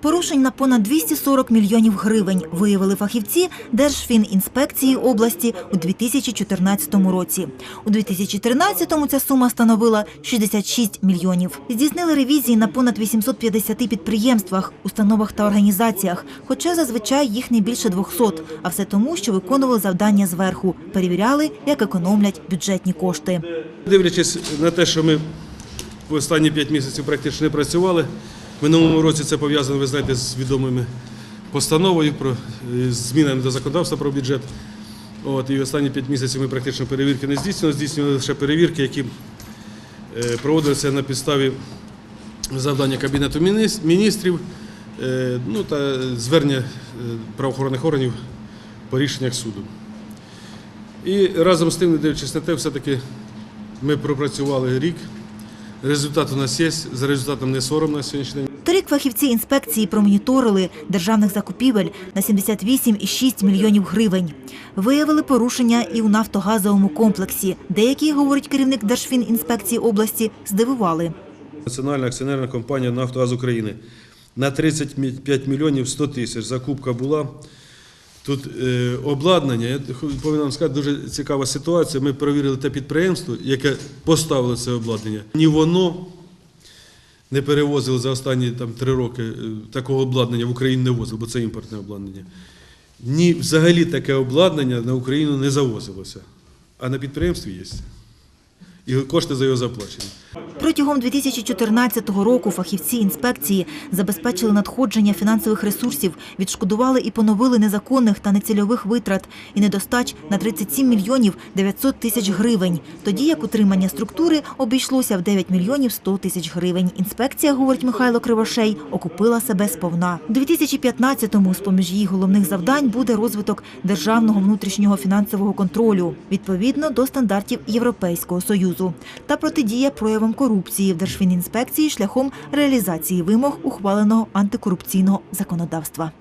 Порушень на понад 240 мільйонів гривень виявили фахівці Держфінінспекції області у 2014 році. У 2013-му ця сума становила 66 мільйонів. Здійснили ревізії на понад 850 підприємствах, установах та організаціях, хоча зазвичай їх не більше 200, а все тому, що виконували завдання зверху, перевіряли, як економлять бюджетні кошти. Дивлячись на те, що ми в останні 5 місяців практично не працювали. Минулому році це пов'язано, ви знаєте, з відомими постановою про е, змінами до законодавства про бюджет. От, і останні 5 місяців ми практично перевірки не здійснювали, здійснювали лише перевірки, які е, проводилися на підставі завдання Кабінету міністрів е, ну, та звернення правоохоронних органів по рішеннях суду. І разом з тим, не дивлячись на те, все-таки ми пропрацювали рік. Результат у нас є. За результатом не соромно сьогоднішній день. Торік фахівці інспекції промоніторили державних закупівель на 78,6 мільйонів гривень. Виявили порушення і у нафтогазовому комплексі. Деякі, говорить керівник Держфінінспекції області, здивували. Національна акціонерна компанія «Нафтогаз України» на 35 мільйонів 100 тисяч закупка була. Тут е, обладнання, я повинен сказати, дуже цікава ситуація. Ми перевірили те підприємство, яке поставило це обладнання. Ні воно не перевозило за останні там, три роки е, такого обладнання в Україну не возило, бо це імпортне обладнання. Ні, взагалі таке обладнання на Україну не завозилося. А на підприємстві є. І кошти за його заплачені. Протягом 2014 року фахівці інспекції забезпечили надходження фінансових ресурсів, відшкодували і поновили незаконних та нецільових витрат і недостач на 37 мільйонів 900 тисяч гривень, тоді як утримання структури обійшлося в 9 мільйонів 100 тисяч гривень. Інспекція, говорить Михайло Кривошей, окупила себе сповна. У 2015-му з-поміж її головних завдань буде розвиток державного внутрішнього фінансового контролю відповідно до стандартів Європейського союзу та протидія проявам корупції в Держфінінспекції шляхом реалізації вимог ухваленого антикорупційного законодавства.